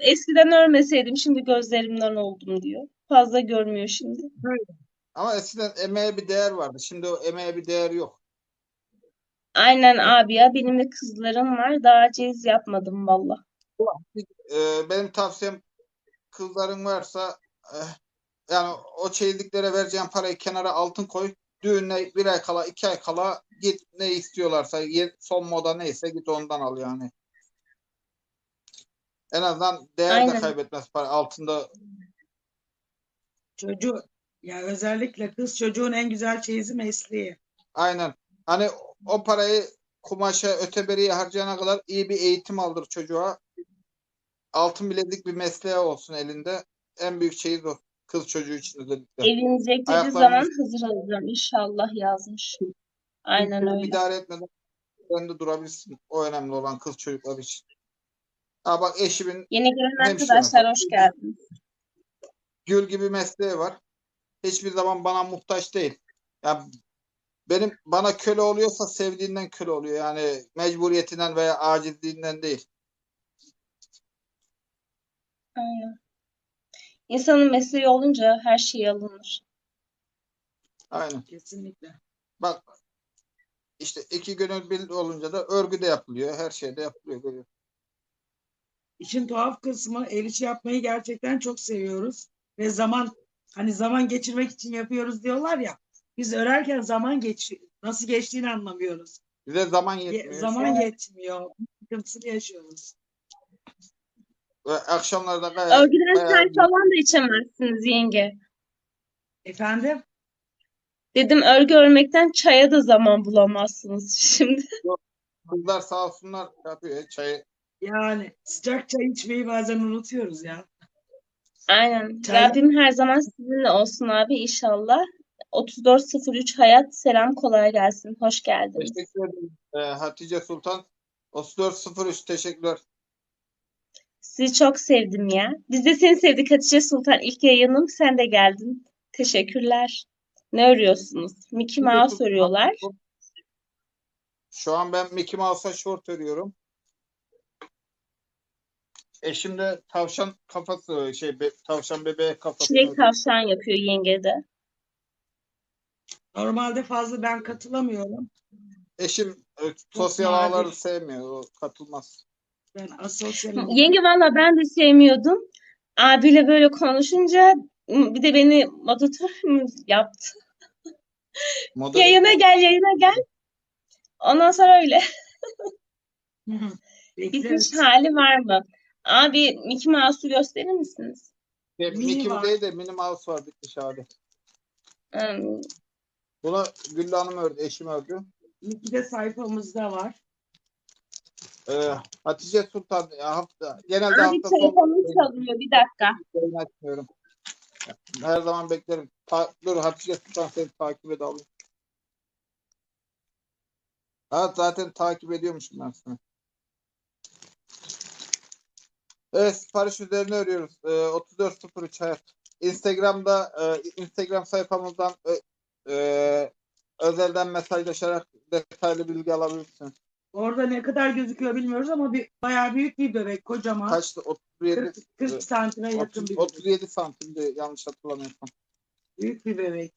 Eskiden örmeseydim şimdi gözlerimden oldum diyor. Fazla görmüyor şimdi. Ama eskiden emeğe bir değer vardı. Şimdi o emeğe bir değer yok. Aynen abi ya benim de kızlarım var. Daha ceyiz yapmadım valla. Ee, benim tavsiyem kızların varsa eh, yani o çeyizliklere vereceğin parayı kenara altın koy. Düğüne bir ay kala, iki ay kala git ne istiyorlarsa ye- son moda neyse git ondan al yani. En azından değer de kaybetmez para. Altında Çocuğu ya özellikle kız çocuğun en güzel çeyizi mesleği. aynen. Hani o parayı kumaşa, öteberiye harcayana kadar iyi bir eğitim aldır çocuğa. Altın bilezik bir mesleği olsun elinde. En büyük çeyiz o. Kız çocuğu için özellikle. Evlenecek dediği Ayaklarını- zaman hazır olacağım inşallah yazmış. Aynen öyle. idare etmeden önde durabilirsin. O önemli olan kız çocuklar için. Ha bak eşimin Yeni gelen Hemşire arkadaşlar hoş geldiniz. gül gibi mesleği var. Hiçbir zaman bana muhtaç değil. Ya benim bana köle oluyorsa sevdiğinden köle oluyor. Yani mecburiyetinden veya acizliğinden değil. Aynen. İnsanın mesleği olunca her şey alınır. Aynen. Kesinlikle. Bak işte iki gönül bir olunca da örgü de yapılıyor. Her şey de yapılıyor. Böyle. İşin tuhaf kısmı el işi yapmayı gerçekten çok seviyoruz. Ve zaman hani zaman geçirmek için yapıyoruz diyorlar ya. Biz örerken zaman geç nasıl geçtiğini anlamıyoruz. Bize zaman Ye- yetmiyor. zaman yetmiyor. Sıkıntısını yaşıyoruz. Ve akşamlarda gayet Örgüden çay falan da içemezsiniz yenge. Efendim? Dedim örgü örmekten çaya da zaman bulamazsınız şimdi. kızlar sağ olsunlar yapıyor çayı. Yani sıcak çay içmeyi bazen unutuyoruz ya. Aynen. Çay- Rabbim her zaman sizinle olsun abi inşallah. 3403 Hayat selam kolay gelsin. Hoş geldiniz. Teşekkür ederim. Ee, Hatice Sultan 3403 teşekkürler. Sizi çok sevdim ya. Biz de seni sevdik Hatice Sultan. İlk yayınım sen de geldin. Teşekkürler. Ne örüyorsunuz? Mickey Mouse örüyorlar. Şu an ben Mickey Mouse'a şort örüyorum. Eşim de tavşan kafası şey be- tavşan bebeğe kafası Çilek tavşan yapıyor yenge de. Normalde fazla ben katılamıyorum. Eşim e, sosyal ağları sevmiyor. O katılmaz. Ben asosyalim. Yenge valla ben de sevmiyordum. Abiyle böyle konuşunca bir de beni moderatör mü yaptı. Moda Yayına gel, yayına gel. Ondan sonra öyle. Bitmiş Bekleriz. hali var mı? Abi Mickey Mouse'u gösterir misiniz? E, Mini Mickey var. değil de Minnie Mouse var bitmiş abi. Hmm, Bunu Güllü Hanım ördü. Eşim ördü. De sayfamızda var. Ee, Hatice Sultan ya hafta genelde Abi hafta sonu telefonum çalıyor. Bir dakika. yayın açmıyorum. Her zaman beklerim. Ta- dur Hatice Sultan seni takip edelim. Ha zaten takip ediyormuşum ben seni. Evet sipariş üzerine örüyoruz. Ee, 3403 hayat. Instagram'da e, Instagram sayfamızdan e, e, özelden mesajlaşarak detaylı bilgi alabilirsiniz. Orada ne kadar gözüküyor bilmiyoruz ama bir bayağı büyük bir bebek kocaman. Kaçtı? 37 40, 40 santime yakın 30, bir bebek. 37 santimdi yanlış hatırlamıyorsam. Büyük bir bebek.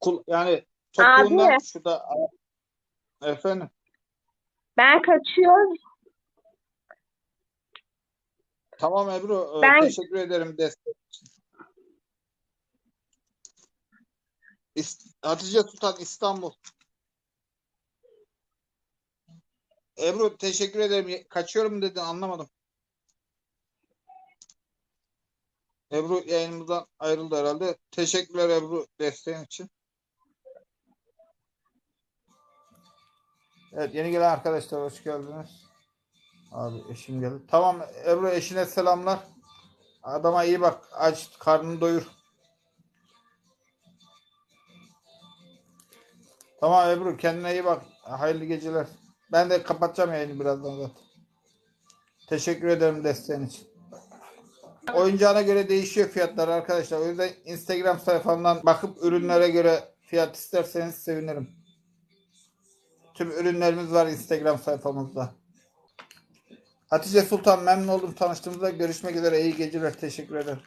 Kul, yani topuğundan Abi. şurada efendim Ben kaçıyorum. Tamam Ebru e, Ben- teşekkür ederim destek için. Hatice Sultan İstanbul. Ebru teşekkür ederim. Kaçıyorum dedin anlamadım. Ebru yayınımızdan ayrıldı herhalde. Teşekkürler Ebru desteğin için. Evet yeni gelen arkadaşlar hoş geldiniz. Abi eşim geldi. Tamam Ebru eşine selamlar. Adama iyi bak. Aç karnını doyur. Tamam Ebru kendine iyi bak. Hayırlı geceler. Ben de kapatacağım yayını birazdan zaten. Teşekkür ederim desteğin için. Oyuncağına göre değişiyor fiyatlar arkadaşlar. O yüzden Instagram sayfamdan bakıp ürünlere göre fiyat isterseniz sevinirim. Tüm ürünlerimiz var Instagram sayfamızda. Hatice Sultan memnun oldum tanıştığımızda. Görüşmek üzere. İyi geceler. Teşekkür ederim.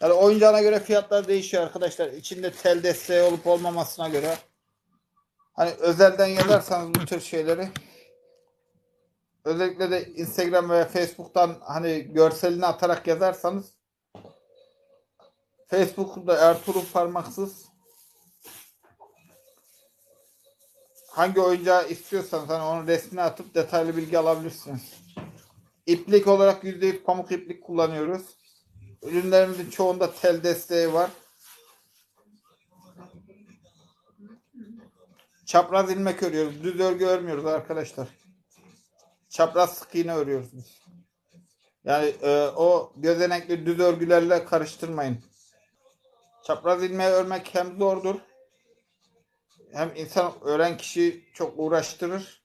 Yani oyuncağına göre fiyatlar değişiyor arkadaşlar. İçinde tel desteği olup olmamasına göre. Hani özelden yazarsanız bu tür şeyleri özellikle de Instagram ve Facebook'tan hani görselini atarak yazarsanız Facebook'ta Ertuğrul Parmaksız hangi oyuncağı istiyorsanız hani onun resmini atıp detaylı bilgi alabilirsiniz. İplik olarak %100 pamuk iplik kullanıyoruz. Ürünlerimizin çoğunda tel desteği var. Çapraz ilmek örüyoruz. Düz örgü örmüyoruz arkadaşlar. Çapraz sık iğne örüyoruz. Yani e, o gözenekli düz örgülerle karıştırmayın. Çapraz ilmeği örmek hem zordur hem insan öğren kişi çok uğraştırır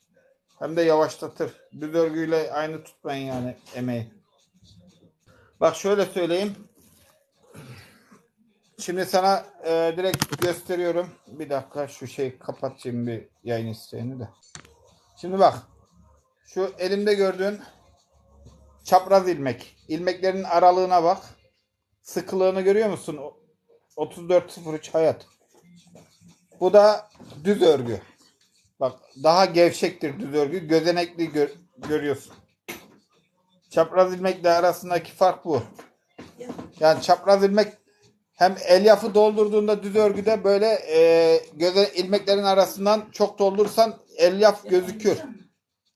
hem de yavaşlatır. Düz örgüyle aynı tutmayın yani emeği. Bak şöyle söyleyeyim. Şimdi sana e, direkt gösteriyorum. Bir dakika şu şey kapatayım bir yayın isteğini de. Şimdi bak. Şu elimde gördüğün çapraz ilmek. İlmeklerin aralığına bak. Sıkılığını görüyor musun? O- 3403 hayat. Bu da düz örgü. Bak daha gevşektir düz örgü. Gözenekli gör- görüyorsun. Çapraz ilmekle arasındaki fark bu. Yani çapraz ilmek hem elyafı doldurduğunda düz örgüde böyle e, göze ilmeklerin arasından çok doldursan elyaf gözükür.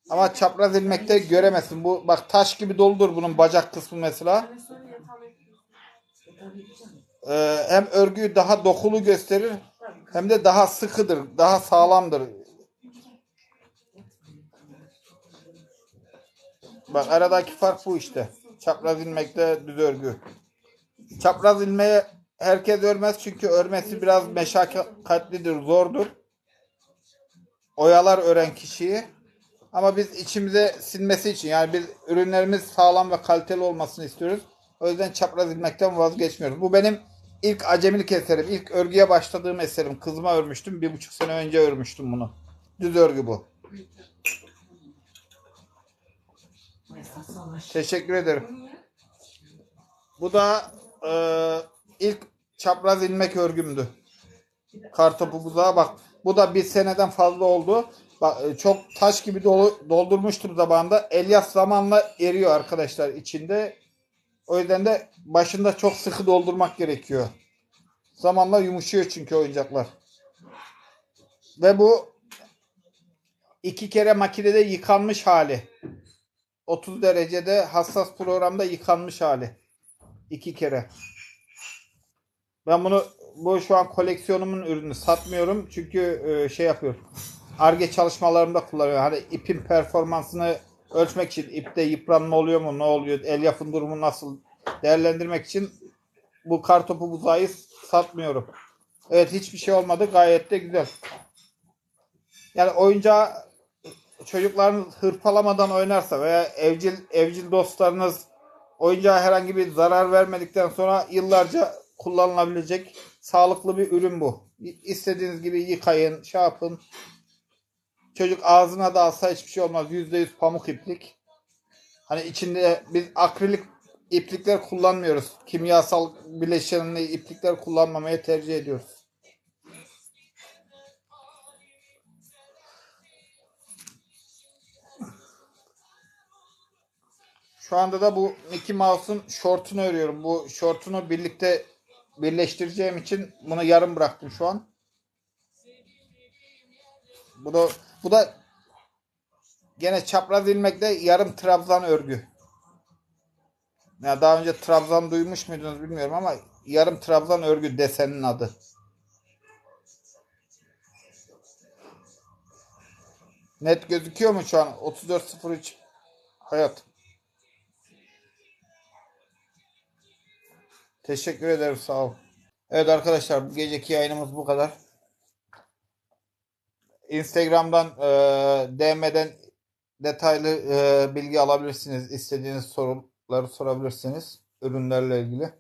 Ama çapraz ilmekte göremezsin. Bu bak taş gibi doludur bunun bacak kısmı mesela. Ee, hem örgüyü daha dokulu gösterir hem de daha sıkıdır, daha sağlamdır. Bak aradaki fark bu işte. Çapraz ilmekle düz örgü. Çapraz ilmeği herkes örmez çünkü örmesi biraz meşakkatlidir, zordur. Oyalar ören kişiyi. Ama biz içimize sinmesi için yani biz ürünlerimiz sağlam ve kaliteli olmasını istiyoruz. O yüzden çapraz ilmekten vazgeçmiyoruz. Bu benim ilk acemilik eserim. İlk örgüye başladığım eserim. Kızıma örmüştüm. Bir buçuk sene önce örmüştüm bunu. Düz örgü bu. Teşekkür ederim. Bu da e, ilk çapraz ilmek örgümdü. Kartopu buzağa bak. Bu da bir seneden fazla oldu. Bak e, çok taş gibi dolu, doldurmuştum zamanında. Elyaf zamanla eriyor arkadaşlar içinde. O yüzden de başında çok sıkı doldurmak gerekiyor. Zamanla yumuşuyor çünkü oyuncaklar. Ve bu iki kere makinede yıkanmış hali. 30 derecede hassas programda yıkanmış hali. İki kere. Ben bunu bu şu an koleksiyonumun ürünü satmıyorum çünkü e, şey yapıyorum. Arge çalışmalarımda kullanıyorum. Hani ipin performansını ölçmek için ipte yıpranma oluyor mu ne oluyor elyafın durumu nasıl değerlendirmek için bu kartopu buzağı satmıyorum. Evet hiçbir şey olmadı gayet de güzel. Yani oyuncağı çocuklarınız hırpalamadan oynarsa veya evcil evcil dostlarınız oyuncağa herhangi bir zarar vermedikten sonra yıllarca kullanılabilecek sağlıklı bir ürün bu. İstediğiniz gibi yıkayın, şey yapın. Çocuk ağzına da alsa hiçbir şey olmaz. %100 pamuk iplik. Hani içinde biz akrilik iplikler kullanmıyoruz. Kimyasal bileşenli iplikler kullanmamayı tercih ediyoruz. Şu anda da bu Mickey Mouse'un şortunu örüyorum. Bu şortunu birlikte birleştireceğim için bunu yarım bıraktım şu an. Bu da bu da gene çapraz ilmekle yarım trabzan örgü. Ya daha önce trabzan duymuş muydunuz bilmiyorum ama yarım trabzan örgü desenin adı. Net gözüküyor mu şu an? 3403 hayat. Teşekkür ederim sağ ol. Evet arkadaşlar bu geceki yayınımız bu kadar. Instagram'dan e, DM'den detaylı e, bilgi alabilirsiniz. İstediğiniz soruları sorabilirsiniz. Ürünlerle ilgili.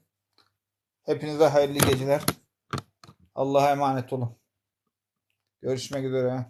Hepinize hayırlı geceler. Allah'a emanet olun. Görüşmek üzere.